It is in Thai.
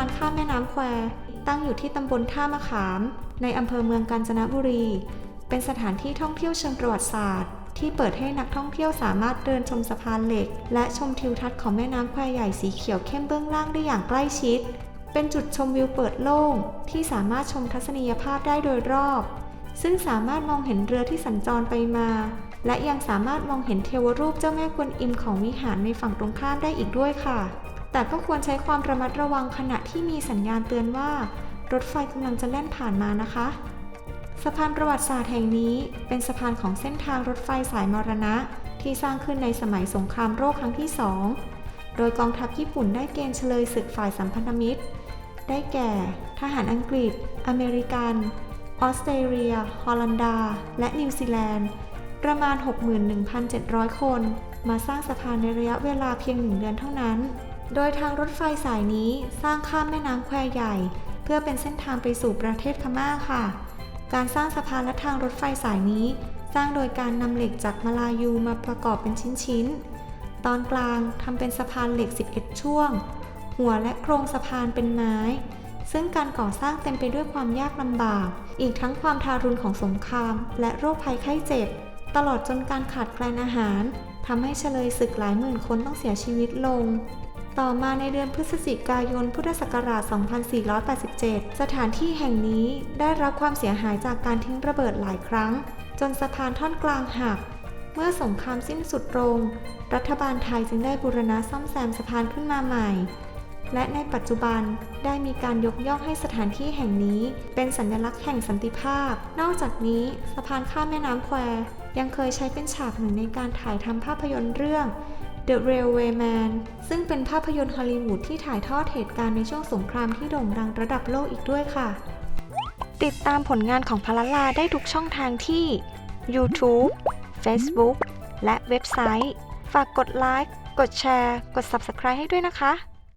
านข้ามแม่น้ำแคว ตั้งอยู่ที่ตำบลท่ามะขาม ในอำเภอเมืองกาญจนบุรี เป็นสถานที่ท่องเที่ยวเชิงประวัติศาสตร์ ที่เปิดให้นักท่องเที่ยวสามารถเดินชมสะพานเหล็ก และชมทิวทัศน์ของแม่น้ำแควใหญ่สีเขียวเข้มเบื้องล่างได้อย่างใกล้ชิด เป็นจุดชมวิวเปิดโล่ง ที่สามารถชมทัศนียภาพได้โดยรอบ ซึ่งสามารถมองเห็นเรือที่สัญจรไปมา และยังสามารถมองเห็นเทวรูปเจ้าแม่กวนอิมของวิหารในฝั่งตรงข้ามได้อีกด้วยค่ะ แต่ก็ควรใช้ความระมัดระวังขณะที่มีสัญญาณเตือนว่า รถไฟกำลังจะแล่นผ่านมานะคะ สะพานประวัติศาสตร์แห่งนี้ เป็นสะพานของเส้นทางรถไฟสายมรณะ ที่สร้างขึ้นในสมัยสงครามโลกครั้งที่สองโดยกองทัพญี่ปุ่นได้เกณฑ์เฉลยศึกฝ่ายสัมพันธมิตร ได้แก่ ทหารอังกฤษ อเมริกัน ออสเตรเลีย ฮอลันดา และนิวซีแลนด์ ประมาณ 61,700 คน มาสร้างสะพานในระยะเวลาเพียงหนึ่งเดือนเท่านั้น โดยทางรถไฟสายนี้สร้างข้ามแม่น้ำแควใหญ่ เพื่อเป็นเส้นทางไปสู่ประเทศพม่าค่ะ การสร้างสะพานและทางรถไฟสายนี้ สร้างโดยการนำเหล็กจากมาลายูมาประกอบเป็นชิ้นๆ ตอนกลางทำเป็นสะพานเหล็ก 11 ช่วง หัวและโครงสะพานเป็นไม้ ซึ่งการก่อสร้างเต็มไปด้วยความยากลำบาก อีกทั้งความทารุณของสงคราม และโรคภัยไข้เจ็บ ตลอดจนการขาดแคลนอาหารทำให้เฉลยศึกหลายหมื่นคนต้องเสียชีวิตลง ต่อมาในเดือนพฤศจิกายน พุทธศักราช 2487 สถานที่แห่งนี้ได้รับความเสียหายจากการทิ้งระเบิดหลายครั้ง จนสะพานท่อนกลางหัก เมื่อสงครามสิ้นสุดลง รัฐบาลไทยจึงได้บูรณะซ่อมแซมสะพานขึ้นมาใหม่ และในปัจจุบันได้มีการยกย่องให้สถานที่แห่งนี้เป็นสัญลักษณ์แห่งสันติภาพ นอกจากนี้สะพานข้ามแม่น้ำแควยังเคยใช้เป็นฉากหนึ่งในการถ่ายทำภาพยนตร์เรื่อง The Railwayman ซึ่งเป็นภาพยนตร์ฮอลลีวูดที่ถ่ายทอดเหตุการณ์ในช่วงสงครามที่โด่งดังระดับโลกอีกด้วยค่ะ ติดตามผลงานของพลลาได้ทุกช่องทางที่ YouTube Facebook และเว็บไซต์ ฝากกดไลค์ กดแชร์ กด Subscribe ให้ด้วยนะคะ